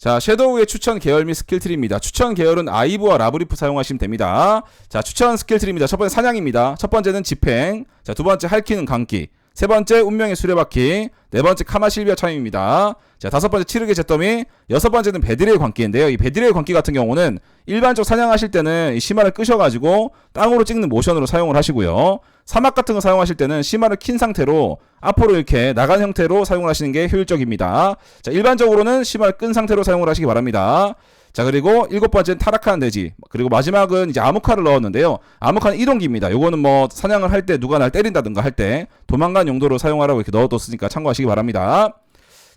자, 섀도우의 추천 계열 및 스킬 트리입니다. 추천 계열은 아이브와 라브리프 사용하시면 됩니다. 자, 추천 스킬 트리입니다. 첫 번째 사냥입니다. 첫 번째는 집행. 자, 두 번째 할퀴는 감기. 세 번째 운명의 수레바퀴. 네 번째 카마실비아 차임입니다. 자, 다섯 번째 치르게 잿더미. 여섯 번째는 베드리의 광기인데요. 이 베드리의 광기 같은 경우는 일반적 사냥하실 때는 이 심화를 끄셔가지고 땅으로 찍는 모션으로 사용을 하시고요. 사막 같은 거 사용하실 때는 심화를 킨 상태로 앞으로 이렇게 나간 형태로 사용을 하시는 게 효율적입니다. 자, 일반적으로는 심화를 끈 상태로 사용을 하시기 바랍니다. 자, 그리고 일곱 번째는 타락하는 돼지. 그리고 마지막은 이제 아무카를 넣었는데요. 아무카는 이동기입니다. 요거는 뭐 사냥을 할 때 누가 날 때린다든가 할 때 도망간 용도로 사용하라고 이렇게 넣어뒀으니까 참고하시기 바랍니다.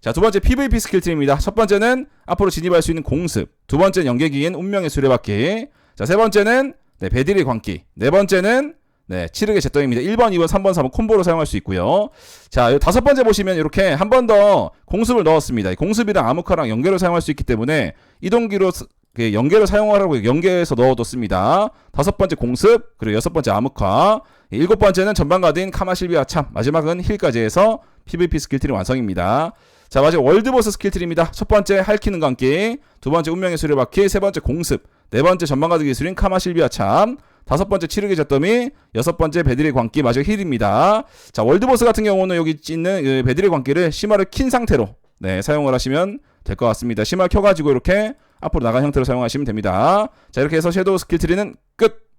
자, 두 번째 PVP 스킬 트리입니다. 첫 번째는 앞으로 진입할 수 있는 공습. 두 번째는 연계기인 운명의 수레바퀴. 자, 세 번째는 네, 베딜의 광기. 네 번째는 네, 치르게 제떡입니다. 1번, 2번, 3번, 4번 콤보로 사용할 수 있고요. 자, 요 다섯 번째 보시면 이렇게 한 번 더 공습을 넣었습니다. 이 공습이랑 아무카랑 연계로 사용할 수 있기 때문에 이동기로 스- 그 연계로 사용하라고 연계해서 넣어뒀습니다. 다섯 번째 공습, 그리고 여섯 번째 아무카, 일곱 번째는 전방 가드인 카마실비아 참, 마지막은 힐까지 해서 PVP 스킬트리 완성입니다. 자, 마지막 월드보스 스킬트리입니다. 첫 번째 할키는 감기, 두 번째 운명의 수레바퀴, 세 번째 공습, 네 번째 전방 가드 기술인 카마실비아 참, 다섯 번째 치르게 졌더미, 여섯 번째 베드리 광기, 마지막 힐입니다. 자, 월드보스 같은 경우는 여기 있는 그 베드리 광기를 심화를 킨 상태로 네, 사용을 하시면 될 것 같습니다. 심화 켜가지고 이렇게 앞으로 나간 형태로 사용하시면 됩니다. 자, 이렇게 해서 섀도우 스킬 트리는 끝!